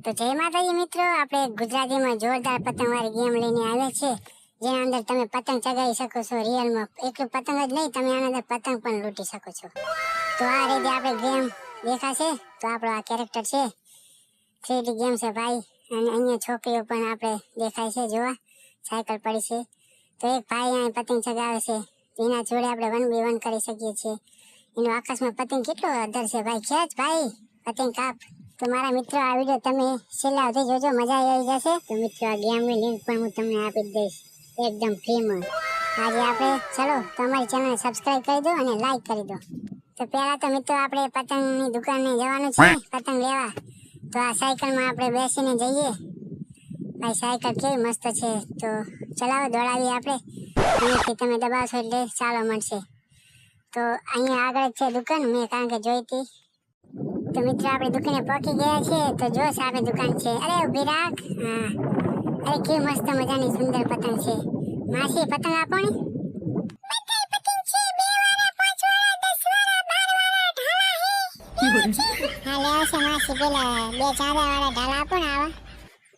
તો જય માતાજી મિત્રો, આપણે ગુજરાતીમાં જોરદાર પતંગવાળી ગેમ લઈને આવ્યા છે. જેના અંદર તમે પતંગ ચગાવી શકો છો રિયલમાં એકલું પતંગ જ નહીં, તમે આના અંદર પતંગ પણ લૂંટી શકો છો. તો આ રીતે આપણે ગેમ દેખાશે. તો આપણો આ કેરેક્ટર છે થ્રીડી ગેમ છે ભાઈ. અને અહીંયા છોકરીઓ પણ આપણે દેખાય છે, જોવા. સાયકલ પડી છે. તો એક ભાઈ અહીં પતંગ ચગાવે છે. એના જોડે આપણે વન બી વન કરી શકીએ છીએ. એનો આકાશમાં પતંગ કેટલો અધર છે ભાઈ. ખેંચ ભાઈ? પતંગ કાપ. તો મારા મિત્રો, આ વીડિયો તમે છેલ્લા સુધી જોજો, મજા આવી જશે. તો મિત્રો, આ ગેમની લિંક પણ હું તમને આપી દઈશ. એકદમ ફ્રીમાં આજે આપણે, ચલો તમારી ચેનલ સબસ્ક્રાઈબ કરી દો અને લાઈક કરી દો. તો પહેલાં તો મિત્રો, આપણે પતંગની દુકાને જવાનું છે. પતંગ લેવા. તો આ સાયકલમાં આપણે બેસીને જઈએ. ભાઈ સાયકલ કેવી મસ્ત છે. તો ચલાવો, દોડાવીએ આપણે. અહીંયાથી તમે દબાવશો એટલે ચાલો મળશે. તો અહીંયા આગળ છે દુકાન. મેં કારણ કે જોઈ હતી તો મિત્ર આપણે દુકાને પહોંચી ગયા છે તો જો સામે દુકાન છે. અરે ઊભી રાખ. હા. અરે કેવી મસ્ત મજાની સુંદર પતંગ છે. માસી પતંગ આપો ને. હા. લેવા છે માસી પેલા બે ચાંદા વાળા ઢાલ આપો ને આવા.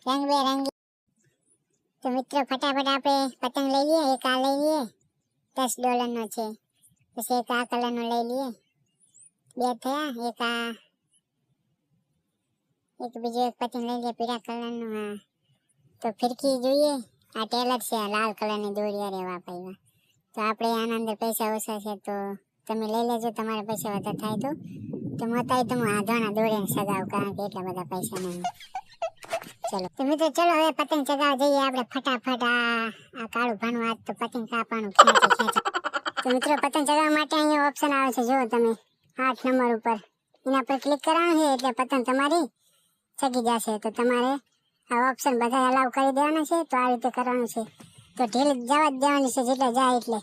રંગબેરંગી તો મિત્રો ફટાફટ આપણે પતંગ લઈ લઈએ એક આ લઈ લઈએ. દસ ડોલરનો છે. પછી એક આ કલરનો લઈ લઈએ. બે થયા એક આ. એક બીજો એક પતંગ લઈ લે પીળા કલરનું, હા. તો ફિરકી જોઈએ. આ ટેલર છે, આ લાલ કલરની દોરી અરે વાહ ભાઈ તો આપણે આના અંદર પૈસા ઓછા છે, તો તમે લઈ લેજો, તમારા પૈસા વધારે થાય તો. તો મતાય તો હું આધોના દોરીને સગાવ કારણ કે એટલા બધા પૈસા નહીં. ચલો. તો મિત્રો, ચલો હવે પતંગ ચગાવવા જઈએ આપણે ફટાફટ. આ આ કાળું ભાણું આજ તો પતંગ કાપવાનું ખેંચે ખેંચે. તો મિત્રો, પતંગ ચગાવવા માટે અહીંયા ઓપ્શન આવે છે, જુઓ તમે. આઠ નંબર ઉપર. એના પર ક્લિક કરવાનું છે, એટલે પતંગ તમારી ચગી જશે. તો તમારે આ ઓપ્શન બધા અલાવ કરી દેવાના છે, તો આ રીતે કરવાનું છે. તો ઢીલ જવા જ દેવાની છે, જેટલે જાય એટલે.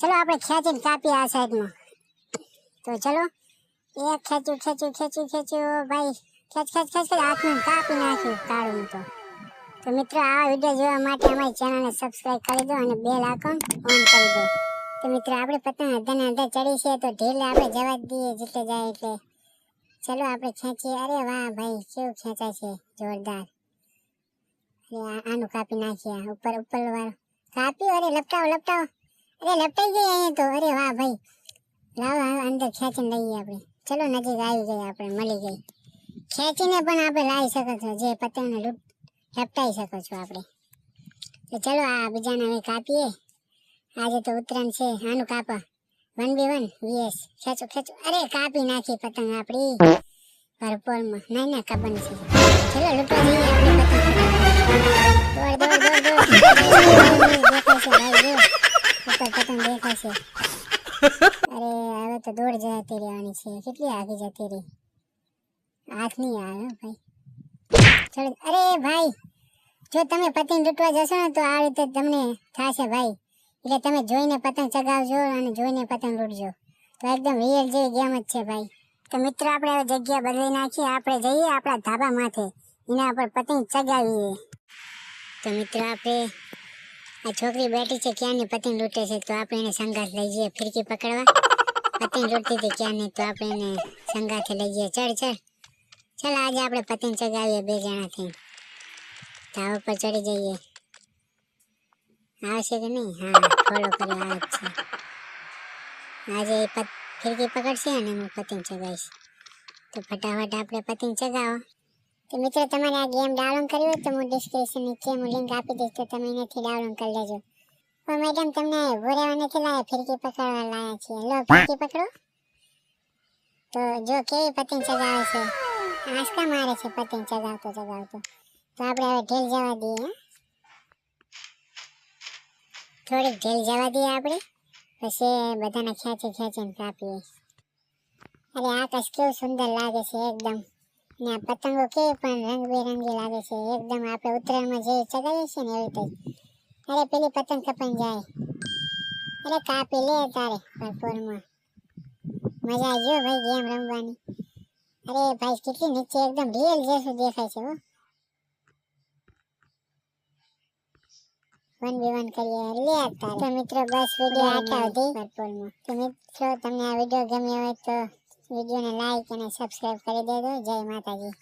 ચલો, આપણે ખેંચીને કાપીએ આ સાઈડમાં તો ચલો એક ખેંચ્યું ખેંચ્યું ખેંચ્યું ખેંચ્યું. ભાઈ, ખેંચ ખેંચ ખેંચ ખેંચ, હાથમાં કાપી નાખ્યું કાળું તો. તો મિત્રો આ વીડિયો જોવા માટે અમારી ચેનલને સબસ્ક્રાઈબ કરી દો અને બેલ આઇકોન ઓન કરી દો. તો મિત્રો, આપણે પતંગ અધાને અધા ચડી છે, તો ઢીલ આપણે જવા દઈએ, જેટલે જાય એટલે. ચલો આપણે ખેંચીએ. અરે વાહ ભાઈ, કેવું ખેંચાય છે. જોરદાર. અરે આનું કાપી નાખીએ. ઉપર ઉપર વાળો કાપ્યું? અરે લપટાવો લપટાવો. અરે લપટાઈ ગઈ અહીંયા તો. અરે વાહ ભાઈ. લાવો અંદર ખેંચીને લઈએ આપણે. ચલો નજીક આવી ગઈ આપણે, મળી ગઈ. ખેંચીને પણ આપણે લાવી શકો છો. જે પતંગને લૂપ લપટાઈ શકો છો આપણે. તો ચલો આ બીજાને કાપીએ. આજે તો ઉત્તરાયણ છે. આનું કાપા. વન બી વન વીએસ ખેંચો ખેંચો. અરે, કાપી નાખી પતંગ આપણી ભરપોરમાં. નહીં ના, કાપવાની છે. ચલો લૂટો જઈએ આપણે પતંગ અરે હવે તો દોડ જતી છે. કેટલી આગી જતી રહી? હાથ નહીં આવે ભાઈ. અરે, ભાઈ. જો તમે પતંગ લૂંટવા જશો ને, તો આ રીતે તમને થશે, ભાઈ. એટલે તમે જોઈને પતંગ ચગાવજો અને જોઈને પતંગ લૂંટજો તો એકદમ રિયલ જેવી ગેમ જ છે ભાઈ. તો મિત્રો, આપણે હવે જગ્યા બદલી નાખીએ આપણે જઈએ આપણા ધાબા માથે. એના પર પતંગ ચગાવીએ. તો મિત્રો, આપણે આ છોકરી બેઠી છે ક્યાંની પતંગ લૂંટે છે? તો આપણે એને સંગાથ લઈ જઈએ ફિરકી પકડવા. પતંગ લૂંટતી હતી ક્યાંની તો આપણે એને સંગાથે લઈ જઈએ. ચડ ચડ. ચાલ, આજે આપણે પતંગ ચગાવીએ બે જણાથી. ધાબા પર ચડી જઈએ. આવશે કે નહીં? હા. ફોલો કર્યો આવે છે. આજે ફિરકી પકડશે અને હું પતંગ ચગાવીશ. તો ફટાફટ આપણે પતંગ ચગાવો. તો મિત્રો, તમારે આ ગેમ ડાઉનલોડ કરવી હોય તો હું ડિસ્ક્રિપ્શન નીચે હું લિંક આપી દઈશ, તો તમે એનાથી ડાઉનલોડ કરી લેજો. પણ મેડમ તમને ભોરેવા નથી લાયા ફિરકી પકડવા લાયા છે. લો, ફિરકી પકડો. તો જો કેવી પતંગ ચગાવે છે. આંસકા મારે છે પતંગ ચગાવતો ચગાવતો. તો આપણે હવે ઢીલ જવા દઈએ? થોડીક ઢીલ જવા દઈએ આપણે. પછી બધાને ખેંચી ખેંચીને કાપીએ. અરે આકાશ કેવું સુંદર લાગે છે એકદમ. ને આ પતંગો કેવી પણ રંગબેરંગી લાગે છે. એકદમ આપણે ઉત્તરાયણમાં જે ચગાવીએ છીએ ને એવી રીતે. અરે પેલી પતંગ કપાઈ જાય. અરે કાપી લે તારે ભરપૂરમાં મજા આવી ગયો ભાઈ ગેમ રમવાની. અરે ભાઈ, કેટલી નીચે એકદમ રિયલ જેવું દેખાય છે હો. વન બી વન કરીએ. લે તારે તો મિત્રો બસ વીડિયો આટલા સુધી. ભરપૂરમાં. તો મિત્રો તમને આ વીડિયો ગમ્યો હોય તો વિડીયોને લાઈક અને સબસ્ક્રાઈબ કરી દેજો. જય માતાજી.